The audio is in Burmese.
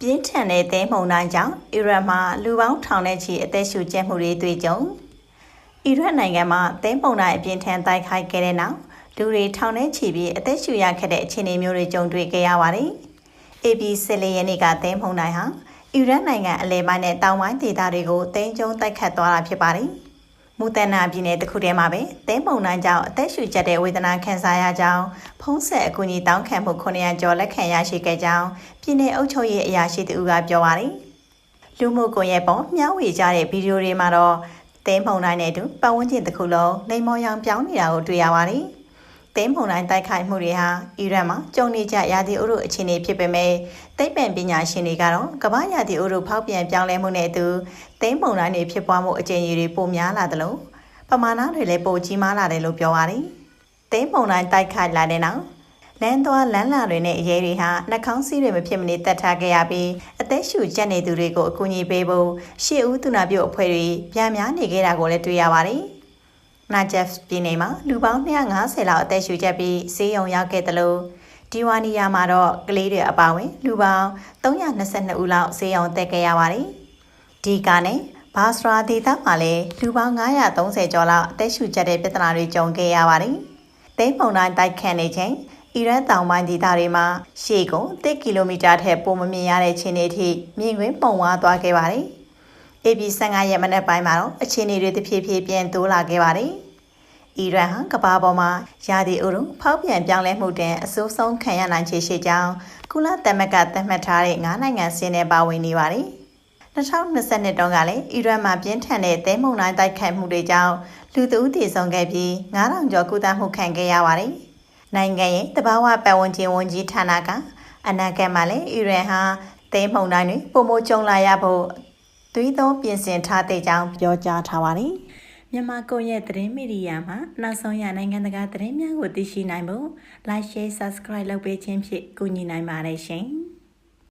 ပြင်းထန်တဲ့သဲမှုန်တိုင်းကြောင့်အီရတ်မှာလူပေါင်းထောင်နဲ့ချီအသက်ရှူကျက်မှုတွေတွေ့ကြုံအီရတ်နိုင်ငံမှာသဲမှုန်တိုင်းအပြင်းထန်တိုက်ခိုက်ခဲ့တဲ့နောက်လူတွေထောင်နဲ့ချီပြီးအသက်ရှူရခဲ့တဲ့အခြေအနေမျိုးတွေကြုံတွေ့ခဲ့ရပါတယ်။ AB 14ရက်နေ့ကသဲမှုန်တိုင်းဟာအီရတ်နိုင်ငံအလဲပိုင်းနဲ့တောင်ပိုင်းဒေသတွေကိုတင်းကျုံတိုက်ခတ်သွားတာဖြစ်ပါတယ်။ မူတန်နာပြည်နယ်တစ်ခုတည်းမှာပဲသဲမှုန်တိုင်းကြောင့်အသက်ရှူကျက်တဲ့ဝေဒနာခံစားရကြောင်းဖုံးဆက်အကူအညီတောင်းခံမှု900ကျော်လက်ခံရရှိခဲ့ကြောင်းပြည်내အုပ်ချုပ်ရေးအရာရှိတူကပြောပါတယ်။လူမှုကွန်ရက်ပေါ်မျှဝေကြတဲ့ဗီဒီယိုတွေမှာတော့သဲမှုန်တိုင်းနဲ့အတူပတ်ဝန်းကျင်တစ်ခုလုံးလိမ်မော်ရောင်ပြောင်းနေတာကိုတွေ့ရပါတယ်။ သဲမှုန်တိုင်းတိုက်ခိုက်မှုတွေဟာအီရန်မှာကြုံနေကြရာသီဥတုအခြေအနေဖြစ်ပေမဲ့သိပ္ပံပညာရှင်တွေကတော့ကမ္ဘာရာသီဥတုဖောက်ပြန်ပြောင်းလဲမှုနဲ့အတူသဲမှုန်တိုင်းတွေဖြစ်ပွားမှုအကြိမ်ကြီးတွေပိုများလာသလိုပမာဏတွေလည်းပိုကြီးမားလာတယ်လို့ပြောပါတယ်။သဲမှုန်တိုင်းတိုက်ခိုက်လာတဲ့နောက်လမ်းသွားလမ်းလာတွေနဲ့အရေးတွေဟာနှာခေါင်းစည်းတွေမဖြစ်မနေတတ်ထားခဲ့ရပြီးအသက်ရှူကျက်နေသူတွေကိုအကူအညီပေးဖို့ရှေ့ဦးသူနာပြုအဖွဲ့တွေပြန်များနေခဲ့တာကိုလည်းတွေ့ရပါတယ်။ နာဂျက်ပြည်နယ်မှာလူပေါင်း250လောက်အသက်ရှူကျက်ပြီးဆေးရုံရောက်ခဲ့တယ်လို့ဒီဝါနီယာမှာတော့ကလေးတွေအပါဝင် လူပေါင်း322ဦးလောက်ဆေးရုံတက်ခဲ့ရပါတယ်။ဒီကနေ့ဘာစရာဒေသမှာလည်းလူပေါင်း930ကျော်လောက်အသက်ရှူကျက်တဲ့ပြဿနာတွေကြုံခဲ့ရပါတယ်။သိန်းပုံတိုင်းတိုက်ခတ်နေချိန်အီရန်တောင်ပိုင်းဒေသတွေမှာရှေ့ကုန်1ကီလိုမီတာထက်ပိုမမြင်ရတဲ့ခြေနေအထိမြင်ကွင်းပုံဝါသွားခဲ့ပါတယ်။ AB 15ရက်မနက်ပိုင်းမှာတော့အခြေအနေတွေတဖြည်းဖြည်းပြန်တိုးလာခဲ့ပါတယ်။အီရန်ဟာကမ္ဘာပေါ်မှာရာသီဥတုဖောက်ပြန်ပြောင်းလဲမှုတဲ့အဆိုးဆုံးခံရနိုင်ခြေရှိကြောင်းကုလသမဂ္ဂသတ်မှတ်ထားတဲ့9နိုင်ငံစင်းနဲ့ပါဝင်နေပါတယ်။2022တုန်းကလည်းအီရန်မှာပြင်းထန်တဲ့သဲမုန်တိုင်းတိုက်ခိုက်မှုတွေကြောင့်လူတဦးတည်ဆုံခဲ့ပြီး9000ကျော်ကုသမှုခံခဲ့ရပါတယ်။နိုင်ငံရဲ့တဘာဝပတ်ဝန်းကျင်ဝန်ကြီးဌာနကအနာဂတ်မှာလည်းအီရန်ဟာသဲမုန်တိုင်းတွေပုံမကြုံလာရဖို့ သွေးသောပြင်ဆင်ထားတဲ့ကြောင်းပြောကြားထားပါတယ်။မြန်မာကွန်ရက်သတင်းမီဒီယာမှာနောက်ဆုံးရနိုင်ငံတကာသတင်းများကိုသိရှိနိုင်ဖို့ Like Share Subscribe လုပ်ပေးခြင်းဖြင့်ကူညီနိုင်ပါတယ်ရှင်။